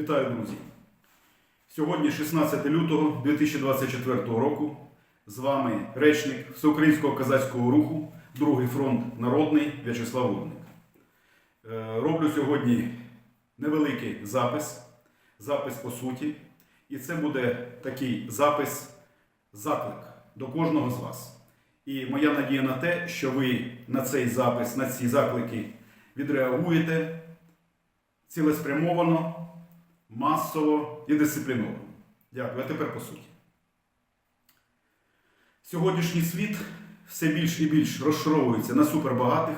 Вітаю, друзі! Сьогодні 16 лютого 2024 року. З вами речник Всеукраїнського козацького руху, Другий фронт народний В'ячеслав Урник. Е, Роблю сьогодні невеликий запис, запис по суті. І це буде такий запис, заклик до кожного з вас. І моя надія на те, що ви на цей запис, на ці заклики відреагуєте цілеспрямовано, масово і дисципліновано. Дякую. А тепер по суті. Сьогоднішній світ все більш і більш розшаровується на супербагатих,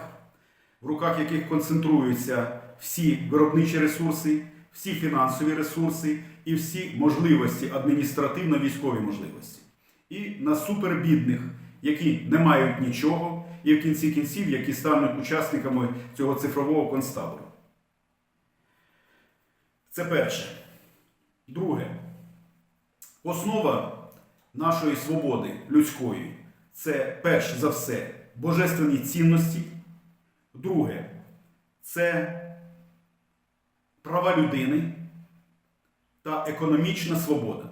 в руках яких концентруються всі виробничі ресурси, всі фінансові ресурси і всі можливості, адміністративно-військові можливості. І на супербідних, які не мають нічого, і в кінці кінців, які стануть учасниками цього цифрового концтабору. Це перше. Друге. Основа нашої свободи людської це перш за все божественні цінності. Друге це права людини та економічна свобода.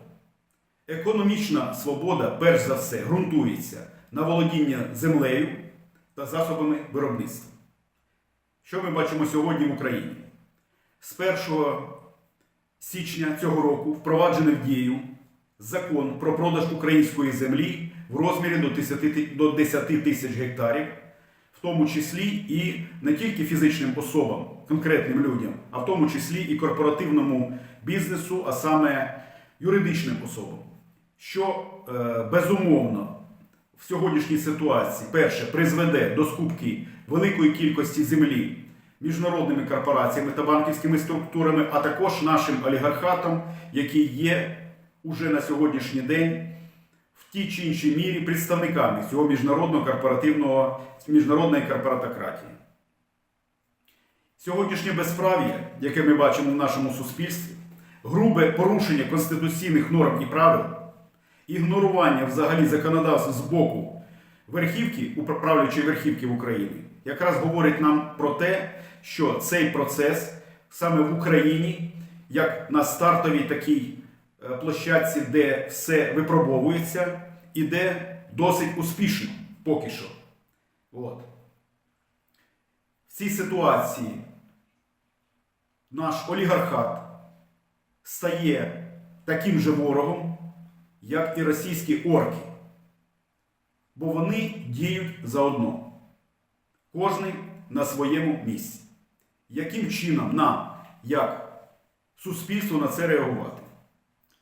Економічна свобода, перш за все, ґрунтується на володіння землею та засобами виробництва. Що ми бачимо сьогодні в Україні? З 1 січня цього року впроваджений в дію закон про продаж української землі в розмірі до 10 до 10 тисяч гектарів, в тому числі і не тільки фізичним особам, конкретним людям, а в тому числі і корпоративному бізнесу, а саме юридичним особам. Що е, безумовно в сьогоднішній ситуації, перше, призведе до скупки великої кількості землі міжнародними корпораціями та банківськими структурами, а також нашим олігархатом, який є уже на сьогоднішній день в тій чи іншій мірі представниками цього міжнародного корпоративного міжнародної корпоратократії. Сьогоднішнє безправ'я, яке ми бачимо в нашому суспільстві, грубе порушення конституційних норм і правил, ігнорування взагалі законодавства з боку верхівки, управлячої верхівки в Україні, якраз говорить нам про те, що цей процес саме в Україні, як на стартовій такій е, площадці, де все випробовується, іде досить успішно поки що. От. В цій ситуації наш олігархат стає таким же ворогом, як і російські орки. Бо вони діють заодно. Кожний на своєму місці. Яким чином нам, як суспільству, на це реагувати?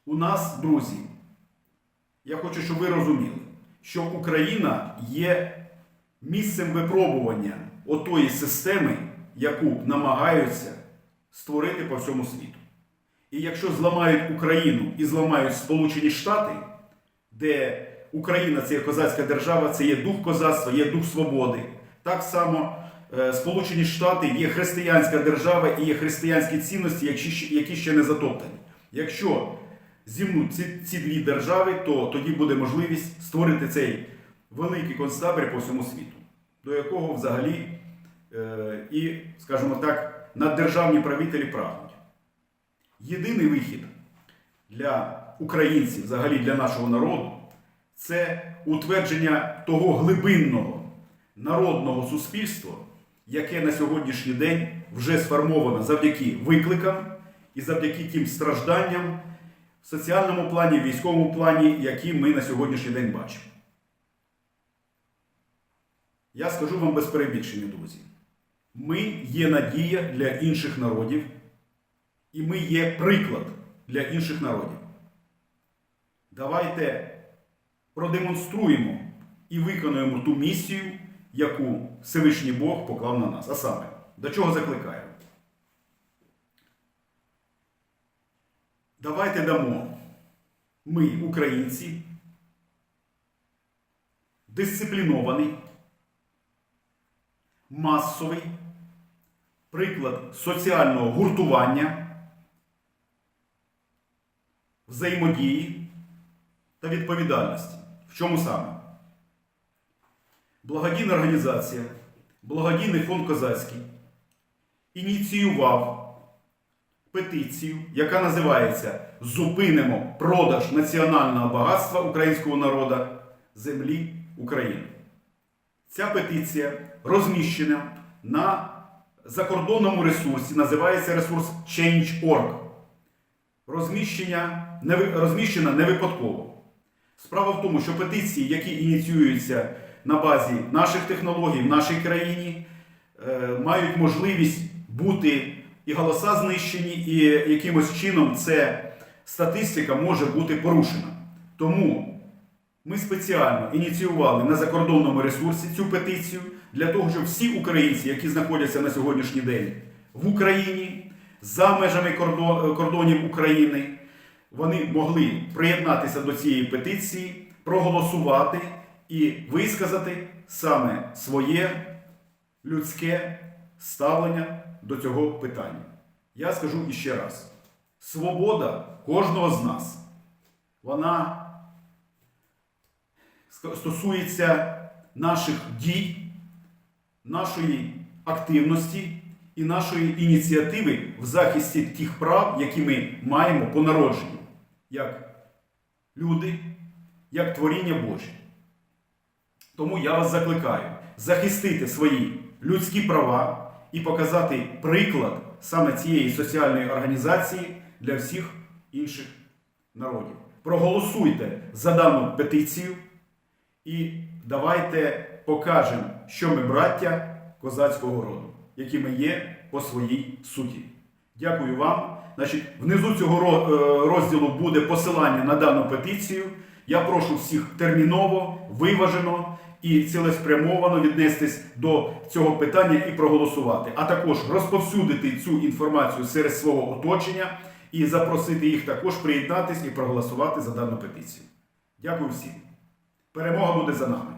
У нас, друзі, я хочу, щоб ви розуміли, що Україна є місцем випробування отої системи, яку намагаються створити по всьому світу. І якщо зламають Україну і зламають Сполучені Штати, де Україна це є козацька держава, це є дух козацтва, є дух свободи. Так само Сполучені Штати є християнська держава і є християнські цінності, які ще- не затоптані. Якщо зімнуть ці, ці дві держави, то тоді буде можливість створити цей великий концтабір по всьому світу, до якого взагалі е, і, скажімо так, наддержавні правителі прагнуть. Єдиний вихід для українців, взагалі для нашого народу, це утвердження того глибинного народного суспільства, яке на сьогоднішній день вже сформовано завдяки викликам і завдяки тим стражданням в соціальному плані, в військовому плані, які ми на сьогоднішній день бачимо. Я скажу вам без перебільшення, друзі. Ми є надія для інших народів, і ми є приклад для інших народів. Давайте продемонструємо і виконуємо ту місію, яку Всевишній Бог поклав на нас. А саме, до чого закликаю? Давайте дамо ми, українці, дисциплінований, масовий приклад соціального гуртування, взаємодії та відповідальності. В чому саме? Благодійна організація, благодійний фонд Козацький ініціював петицію, яка називається Зупинимо продаж національного багатства українського народу землі України. Ця петиція розміщена на закордонному ресурсі, називається ресурс Change.org. Розміщення не, розміщена не випадково. Справа в тому, що петиції, які ініціюються на базі наших технологій в нашій країні, е, мають можливість бути і голоса знищені, і якимось чином це статистика може бути порушена. Тому ми спеціально ініціювали на закордонному ресурсі цю петицію для того, щоб всі українці, які знаходяться на сьогоднішній день в Україні, за межами кордонів України, вони могли приєднатися до цієї петиції, проголосувати і висказати саме своє людське ставлення до цього питання. Я скажу іще раз: свобода кожного з нас, вона стосується наших дій, нашої активності і нашої ініціативи в захисті тих прав, які ми маємо по народженню, як люди, як творіння Боже. Тому я вас закликаю захистити свої людські права і показати приклад саме цієї соціальної організації для всіх інших народів. Проголосуйте за дану петицію і давайте покажемо, що ми браття козацького роду, які ми є по своїй суті. Дякую вам. Значить, внизу цього е, розділу буде посилання на дану петицію. Я прошу всіх терміново, виважено і цілеспрямовано віднестись до цього питання і проголосувати, а також розповсюдити цю інформацію серед свого оточення і запросити їх також приєднатись і проголосувати за дану петицію. Дякую всім. Перемога буде за нами.